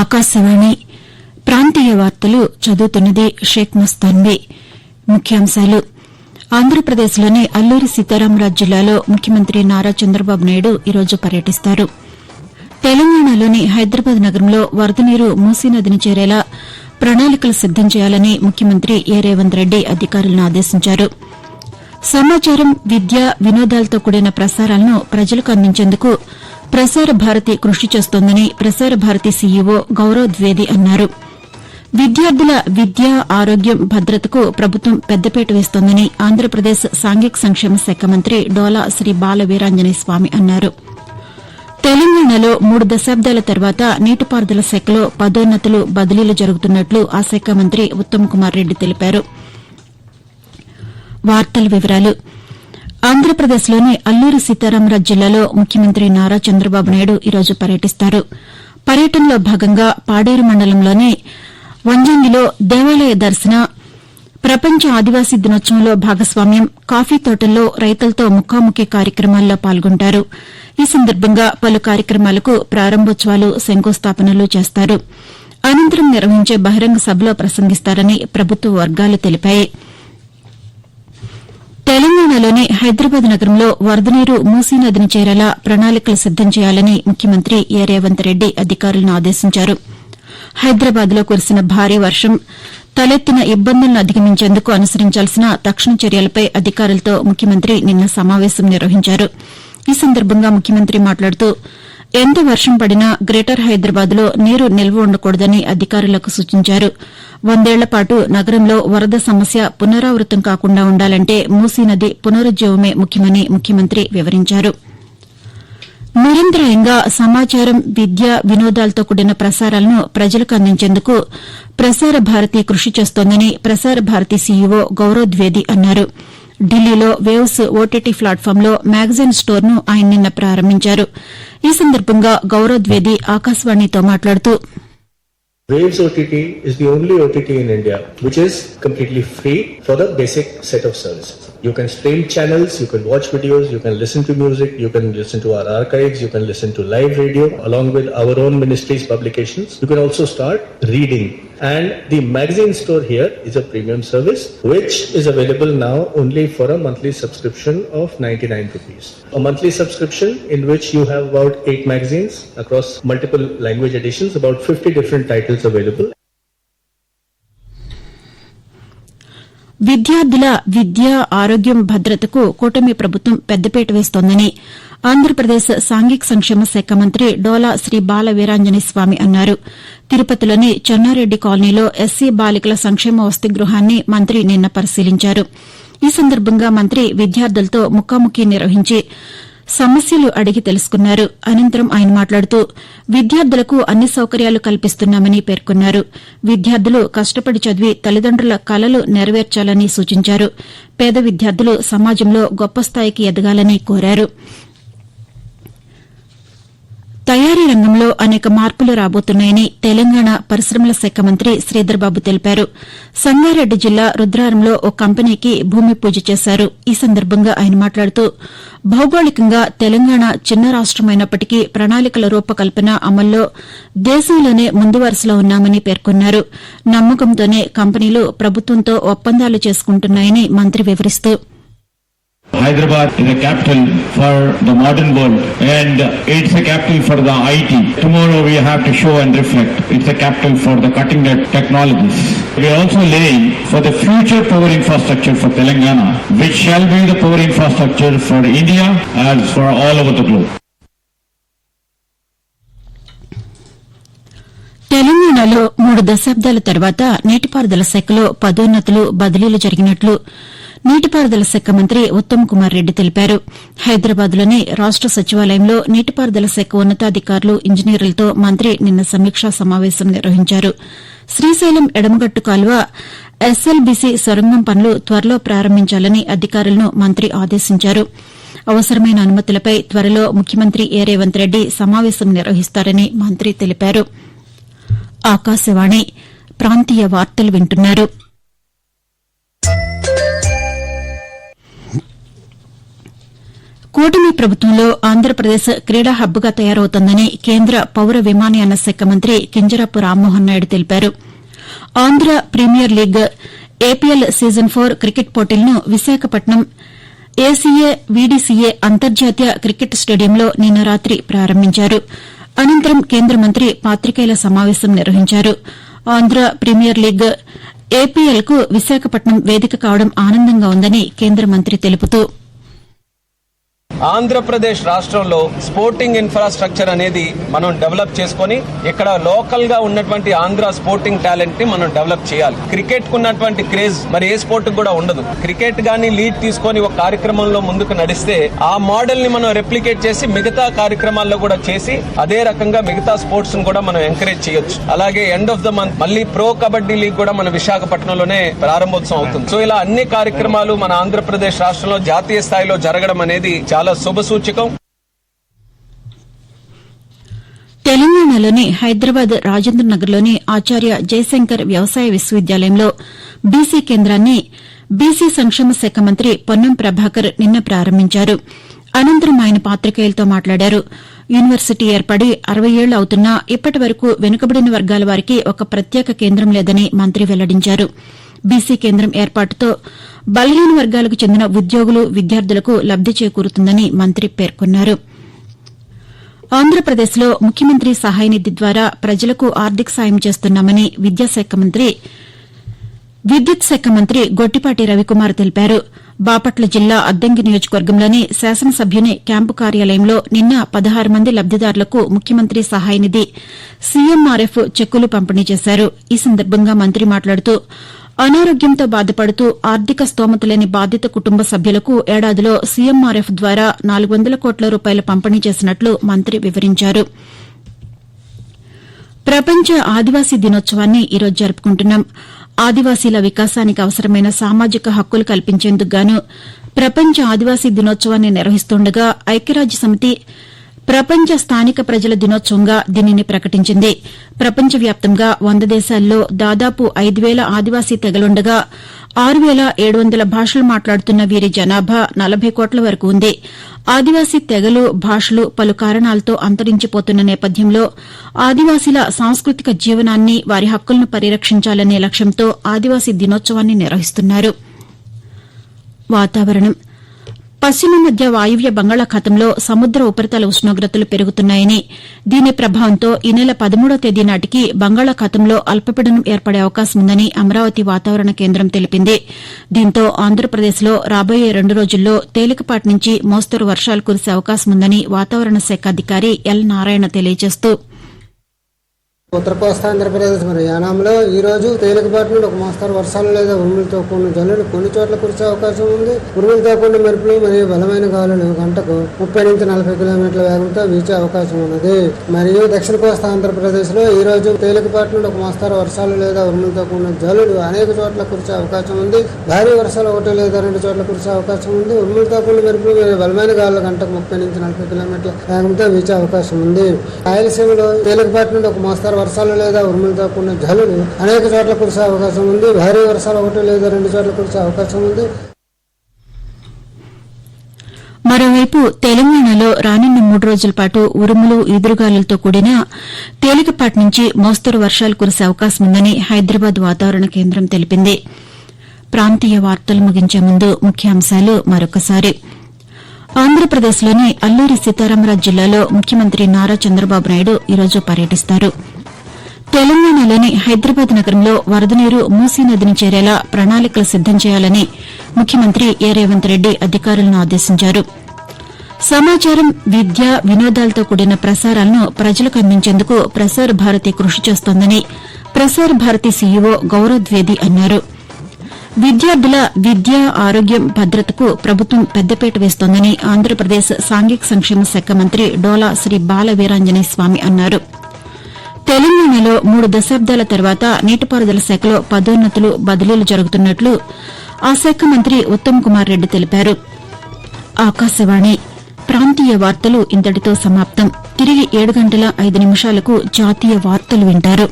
ఆకాశవాణి ప్రాంతీయ వార్తలు చదువుతున్నది షేక్ మస్తాన్వి. ముఖ్యాంశాలు. ఆంధ్రప్రదేశ్లోని అల్లూరి సీతారామరాజు జిల్లాలో ముఖ్యమంత్రి నారా చంద్రబాబు నాయుడు ఈరోజు పర్యటిస్తారు. తెలంగాణలోని హైదరాబాద్ నగరంలో వరద నీరు మూసీనదిని చేరేలా ప్రణాళికలు సిద్దం చేయాలని ముఖ్యమంత్రి ఏ. రేవంత్ రెడ్డి అధికారులను ఆదేశించారు. సమాచారం విద్య వినోదాలతో కూడిన ప్రసారాలను ప్రజలకు అందించేందుకు ప్రసార భారతి కృషి చేస్తోందని ప్రసార భారతి సీఈఓ గౌరవ్ ద్వేది అన్నారు. విద్యార్థుల విద్య ఆరోగ్యం భద్రతకు ప్రభుత్వం పెద్దపీట వేస్తోందని ఆంధ్రప్రదేశ్ సాంఘిక సంక్షేమ శాఖ మంత్రి డోలా శ్రీ బాల వీరాంజనేయ స్వామి అన్నారు. తెలంగాణలో మూడు దశాబ్దాల తర్వాత నీటిపారుదల శాఖలో పదోన్నతులు బదిలీలు జరుగుతున్నట్లు ఆ శాఖ మంత్రి ఉత్తమ్ కుమార్ రెడ్డి తెలిపారు. వార్తల వివరాలు. ఆంధ్రప్రదేశ్లోని అల్లూరి సీతారామరాజు జిల్లాలో ముఖ్యమంత్రి నారా చంద్రబాబు నాయుడు ఈరోజు పర్యటిస్తారు. పర్యటనలో భాగంగా పాడేరు మండలంలోని వంజంగిలో దేవాలయ దర్శన ప్రపంచ ఆదివాసీ దినోత్సవంలో భాగస్వామ్యం కాఫీ తోటల్లో రైతులతో ముఖాముఖి కార్యక్రమాల్లో పాల్గొంటారు. ఈ సందర్భంగా పలు కార్యక్రమాలకు ప్రారంభోత్సవాలు శంకుస్థాపనలు చేస్తారు. అనంతరం నిర్వహించే బహిరంగ సభలో ప్రసంగిస్తారని ప్రభుత్వ వర్గాలు తెలిపాయి. తెలంగాణలోని హైదరాబాద్ నగరంలో వరద నీరు మూసీ నదిని చేరేలా ప్రణాళికలు సిద్దం చేయాలని ముఖ్యమంత్రి ఏ. రేవంత్ రెడ్డి అధికారులను ఆదేశించారు. హైదరాబాద్లో కురిసిన భారీ వర్షం తలెత్తిన ఇబ్బందులను అధిగమించేందుకు అనుసరించాల్సిన తక్షణ చర్యలపై అధికారులతో ముఖ్యమంత్రి నిన్న సమావేశం నిర్వహించారు. ఈ సందర్భంగా ముఖ్యమంత్రి మాట్లాడుతూ ఎంత వర్షం పడినా గ్రేటర్ హైదరాబాద్లో నీరు నిల్వ ఉండకూడదని అధికారులకు సూచించారు. వందేళ్ళ పాటు నగరంలో వరద సమస్య పునరావృతం కాకుండా ఉండాలంటే మూసీ నది పునరుజ్జీవమే ముఖ్యమని ముఖ్యమంత్రి వివరించారు. నిరంతరాయంగా సమాచారం విద్య వినోదాలతో కూడిన ప్రసారాలను ప్రజలకు అందించేందుకు ప్రసార భారతి కృషి చేస్తోందని ప్రసార భారతి సీఈఓ గౌరవ్ ద్వేది అన్నారు. ఢిల్లీలో వేవ్స్ ఓటీటీ ప్లాట్ఫామ్లో మ్యాగజైన్ స్టోర్ను ఆయన నిన్న ప్రారంభించారు ఈ సందర్భంగా గౌరవ్ ద్వేది ఆకాశవాణితో మాట్లాడుతూ Waves OTT is the only OTT in India which is completely free for the basic set of services. You can stream channels, you can watch videos, you can listen to music, you can listen to our archives, you can listen to live radio along with our own ministry's publications. You can also start reading. And the magazine store here is a premium service which is available now only for a monthly subscription of 99 rupees. A monthly subscription in which you have about 8 magazines across multiple language editions, about 50 different titles available. విద్యార్థుల విద్య ఆరోగ్యం భద్రతకు కూటమి ప్రభుత్వం పెద్దపీట వేస్తోందని ఆంధ్రప్రదేశ్ సాంఘిక సంక్షేమ శాఖ మంత్రి డోలా శ్రీ బాల వీరాంజనేయ స్వామి అన్నారు. తిరుపతిలోని చెన్నారెడ్డి కాలనీలో ఎస్సీ బాలికల సంక్షేమ వసతి గృహాన్ని మంత్రి నిన్న పరిశీలించారు. ఈ సందర్భంగా మంత్రి విద్యార్థులతో ముఖాముఖి నిర్వహించి సమస్యలు అడిగి తెలుసుకున్నారు. అనంతరం ఆయన మాట్లాడుతూ విద్యార్థులకు అన్ని సౌకర్యాలు కల్పిస్తున్నామని పేర్కొన్నారు. విద్యార్థులు కష్టపడి చదివి తల్లిదండ్రుల కలలు నెరవేర్చాలని సూచించారు. పేద విద్యార్థులు సమాజంలో గొప్ప స్థాయికి ఎదగాలని కోరారు. తయారీ రంగంలో అనేక మార్పులు రాబోతున్నాయని తెలంగాణ పరిశ్రమల శాఖ మంత్రి శ్రీధర్బాబు తెలిపారు. సంగారెడ్డి జిల్లా రుద్రారంలో ఓ కంపెనీకి భూమి పూజ చేశారు. ఈ సందర్భంగా ఆయన మాట్లాడుతూ భౌగోళికంగా తెలంగాణ చిన్న రాష్టమైనప్పటికీ ప్రణాళికల రూపకల్పన అమల్లో దేశంలోనే ముందు వరుసలో ఉన్నామని పేర్కొన్నారు. నమ్మకంతోనే కంపెనీలు ప్రభుత్వంతో ఒప్పందాలు చేసుకుంటున్నాయని మంత్రి వివరిస్తూ Hyderabad is a capital for the modern world and it's a capital for the IT. Tomorrow we have to show and reflect. It's a capital for the cutting edge technologies. We are also laying for the future power infrastructure for Telangana, which shall be the power infrastructure for India as for all over the globe. తెలంగాణలో మూడు దశాబ్దాల తర్వాత నీటిపారుదల శాఖలో పదోన్నతులు బదిలీలు జరిగినట్లు నీటిపారుదల శాఖ మంత్రి ఉత్తమ్ కుమార్ రెడ్డి తెలిపారు. హైదరాబాద్లోని రాష్ట సచివాలయంలో నీటిపారుదల శాఖ ఉన్నతాధికారులు ఇంజనీర్లతో మంత్రి నిన్న సమీక్షా సమావేశం నిర్వహించారు. శ్రీశైలం ఎడమగట్టు కాలువ ఎస్ఎల్బీసీ సొరంగం పనులు త్వరలో ప్రారంభించాలని అధికారులను మంత్రి ఆదేశించారు. అవసరమైన అనుమతులపై త్వరలో ముఖ్యమంత్రి ఏ రేవంత్ రెడ్డి సమావేశం నిర్వహిస్తారని మంత్రి తెలిపారు. కూటమి ప్రభుత్వంలో ఆంధ్రప్రదేశ్ క్రీడా హబ్గా తయారవుతోందని కేంద్ర పౌర విమానయాన శాఖ మంత్రి కింజరాపు రామ్మోహన్ నాయుడు తెలిపారు. Andhra premier league APL season four cricket పోటీలను విశాఖపట్నం ఏసీఏ వీడీసీఏ అంతర్జాతీయ క్రికెట్ స్టేడియంలో నిన్న రాత్రి ప్రారంభించారు. అనంతరం కేంద్ర మంత్రి పాతికేయుల సమావేశం నిర్వహించారు. ఆంధ్ర ప్రీమియర్ లీగ్ ఏపీఎల్కు విశాఖపట్నం వేదిక కావడం ఆనందంగా ఉందని కేంద్ర మంత్రి తెలుపుతూ ఆంధ్రప్రదేశ్ రాష్ట్రంలో స్పోర్టింగ్ ఇన్ఫ్రాస్ట్రక్చర్ అనేది మనం డెవలప్ చేసుకొని ఇక్కడ లోకల్గా ఉన్నటువంటి ఆంధ్ర స్పోర్టింగ్ టాలెంట్ని మనం డెవలప్ చేయాలి. క్రికెట్ ఉన్నటువంటి క్రేజ్ మరి ఏ స్పోర్ట్ కూడా ఉండదు. క్రికెట్ గాని లీడ్ తీసుకొని ఒక కార్యక్రమంలో ముందుకు నడిస్తే ఆ మోడల్ని మనం రెప్లికేట్ చేసి మిగతా కార్యక్రమాల్లో కూడా చేసి అదే రకంగా మిగతా స్పోర్ట్స్ను కూడా మనం ఎంకరేజ్ చేయొచ్చు. అలాగే ఎండ్ ఆఫ్ ద మంత్ మళ్ళీ ప్రో కబడ్డీ లీగ్ కూడా మన విశాఖపట్నంలోనే ప్రారంభోత్సవం అవుతుంది. సో ఇలా అన్ని కార్యక్రమాలు మన ఆంధ్రప్రదేశ్ రాష్ట్రంలో జాతీయ స్థాయిలో జరగడం అనేది చాలా శుభ సూచకం. తెలంగాణలోని హైదరాబాద్ రాజేంద్ర నగర్లోని ఆచార్య జయశంకర్ వ్యవసాయ విశ్వవిద్యాలయంలో బీసీ కేంద్రాన్ని బీసీ సంక్షేమ శాఖ మంత్రి పొన్నం ప్రభాకర్ నిన్న ప్రారంభించారు. అనంతరం ఆయన పాతికేయులతో మాట్లాడారు. యూనివర్సిటీ ఏర్పడి అరవై ఏళ్ళు అవుతున్నా ఇప్పటి వరకు వెనుకబడిన వర్గాల వారికి ఒక ప్రత్యేక కేంద్రం లేదని మంత్రి వెల్లడించారు. బీసీ కేంద్రం ఏర్పాటుతో బలహీన వర్గాలకు చెందిన ఉద్యోగులు విద్యార్థులకు లబ్ది చేకూరుతుందని మంత్రి పేర్కొన్నారు. ఆంధ్రప్రదేశ్లో ముఖ్యమంత్రి సహాయ నిధి ద్వారా ప్రజలకు ఆర్థిక సాయం చేస్తున్నామని విద్యాశాఖ మంత్రి విద్యుత్ శాఖ మంత్రి గొట్టిపాటి రవికుమార్ తెలిపారు. బాపట్ల జిల్లా అద్దంకి నియోజకవర్గంలోని శాసనసభ్యుని క్యాంపు కార్యాలయంలో నిన్న పదహారు మంది లబ్దిదారులకు ముఖ్యమంత్రి సహాయ నిధి సీఎంఆర్ఎఫ్ చెక్కులు పంపిణీ చేశారు. ఈ సందర్భంగా మంత్రి మాట్లాడుతూ అనారోగ్యంతో బాధపడుతూ ఆర్థిక స్తోమత లేని బాధిత కుటుంబ సభ్యులకు ఏడాదిలో సీఎంఆర్ఎఫ్ ద్వారా నాలుగు వందల కోట్ల రూపాయలు పంపిణీ చేసినట్లు మంత్రి వివరించారు. ప్రపంచ ఆదివాసీ దినోత్సవాన్ని ఈరోజు జరుపుకుంటున్నాం. ఆదివాసీల వికాసానికి అవసరమైన సామాజిక హక్కులు కల్పించేందుకు గాను ప్రపంచ ఆదివాసీ దినోత్సవాన్ని నిర్వహిస్తుండగా ఐక్యరాజ్య సమితి ప్రపంచ స్థానిక ప్రజల దినోత్సవంగా దీనిని ప్రకటించింది. ప్రపంచవ్యాప్తంగా వంద దేశాల్లో దాదాపు ఐదు వేల ఆదివాసీ తెగలుండగా ఆరు వేల ఏడు వందల భాషలు మాట్లాడుతున్న వీరి జనాభా నలభై కోట్ల వరకు ఉంది. ఆదివాసీ తెగలు భాషలు పలు కారణాలతో అంతరించిపోతున్న నేపథ్యంలో ఆదివాసీల సాంస్కృతిక జీవనాన్ని వారి హక్కులను పరిరక్షించాలనే లక్ష్యంతో ఆదివాసీ దినోత్సవాన్ని నిర్వహిస్తున్నారు. వాతావరణం. పశ్చిమ మధ్య వాయువ్య బంగాళాఖాతంలో సముద్ర ఉపరితల ఉష్ణోగ్రతలు పెరుగుతున్నాయని దీని ప్రభావంతో ఈ నెల పదమూడో తేదీ నాటికి బంగాళాఖాతంలో అల్పపీడనం ఏర్పడే అవకాశం ఉందని అమరావతి వాతావరణ కేంద్రం తెలిపింది. దీంతో ఆంధ్రప్రదేశ్లో రాబోయే రెండు రోజుల్లో తేలికపాటి నుంచి మోస్తరు వర్షాలు కురిసే అవకాశం ఉందని వాతావరణ శాఖ అధికారి ఎల్ నారాయణ తెలియజేస్తూ ఉత్తర కోస్తా ఆంధ్రప్రదేశ్ మరి యానాంలో ఈ రోజు తేలికపాటి నుండి ఒక మోస్తరు వర్షాలు లేదా ఉరుములతో కూడిన జల్లులు కొన్ని చోట్ల కురిసే అవకాశం ఉంది. ఉరుములతో కూడిన మెరుపులు మరియు బలమైన గాలులు గంటకు ముప్పై నుంచి నలభై కిలోమీటర్ల వేగంతో వీచే అవకాశం ఉన్నది. మరియు దక్షిణ కోస్తా ఆంధ్రప్రదేశ్లో ఈ రోజు తేలికపాటి నుండి ఒక మోస్తరు వర్షాలు లేదా ఉరుములతో కూడిన జల్లులు అనేక చోట్ల కురిసే అవకాశం ఉంది. భారీ వర్షాలు ఒకటి లేదా రెండు చోట్ల కురిసే అవకాశం ఉంది. ఉరుములతో కూడిన మెరుపులు మరియు బలమైన గాలులు గంటకు ముప్పై నుంచి నలభై కిలోమీటర్ల వేగంతో వీచే అవకాశం ఉంది. రాయలసీమలో తేలికపాటి నుండి ఒక మోస్తరు వర్షాలు లేదా ఉరుములతో కూడిన జల్లులు అనేక చోట్ల కురిసే అవకాశం ఉంది. భారీ వర్షాలు ఒకటి లేదా రెండు చోట్ల కురిసే అవకాశం ఉంది. మరోవైపు తెలంగాణలో రానున్న మూడు రోజుల పాటు ఉరుములు ఈదురుగాలులతో కూడిన తేలికపాటి నుంచి మోస్తరు వర్షాలు కురిసే అవకాశం ఉందని హైదరాబాద్ వాతావరణ కేంద్రం తెలిపింది. ప్రాంతీయ వార్తలు ముగించే ముందు ముఖ్యాంశాలు మరొకసారి. ఆంధ్రప్రదేశ్లోని అల్లూరి సీతారామరాజు జిల్లాలో ముఖ్యమంత్రి నారా చంద్రబాబు నాయుడు ఈరోజు పర్యటిస్తారు. తెలంగాణలోని హైదరాబాద్ నగరంలో వరద నీరు మూసీ నదిని చేరేలా ప్రణాళికలు సిద్దం చేయాలని ముఖ్యమంత్రి ఏ. రేవంత్ రెడ్డి అధికారులను ఆదేశించారు. సమాచారం విద్య వినోదాలతో కూడిన ప్రసారాలను ప్రజలకు అందించేందుకు ప్రసార భారతి కృషి చేస్తోందని ప్రసార భారతి సీఈఓ గౌరవ్ ద్వేది అన్నారు. విద్యార్థుల విద్య ఆరోగ్యం భద్రతకు ప్రభుత్వం పెద్దపీట వేస్తోందని ఆంధ్రప్రదేశ్ సాంఘిక సంక్షేమ శాఖ మంత్రి డోలా శ్రీ బాల వీరాంజనేయ స్వామి అన్నారు. తెలంగాణలో మూడు దశాబ్దాల తర్వాత నీటిపారుదల శాఖలో పదోన్నతులు బదిలీలు జరుగుతున్నట్లు ఆ శాఖ మంత్రి ఉత్తమ్ కుమార్ రెడ్డి తెలిపారు. ఆకాశవాణి ప్రాంతీయ వార్తలు ఇంతటితో సమాప్తం. తిరిగి ఏడు గంటల ఐదు నిమిషాలకు జాతీయ వార్తలు వింటారు.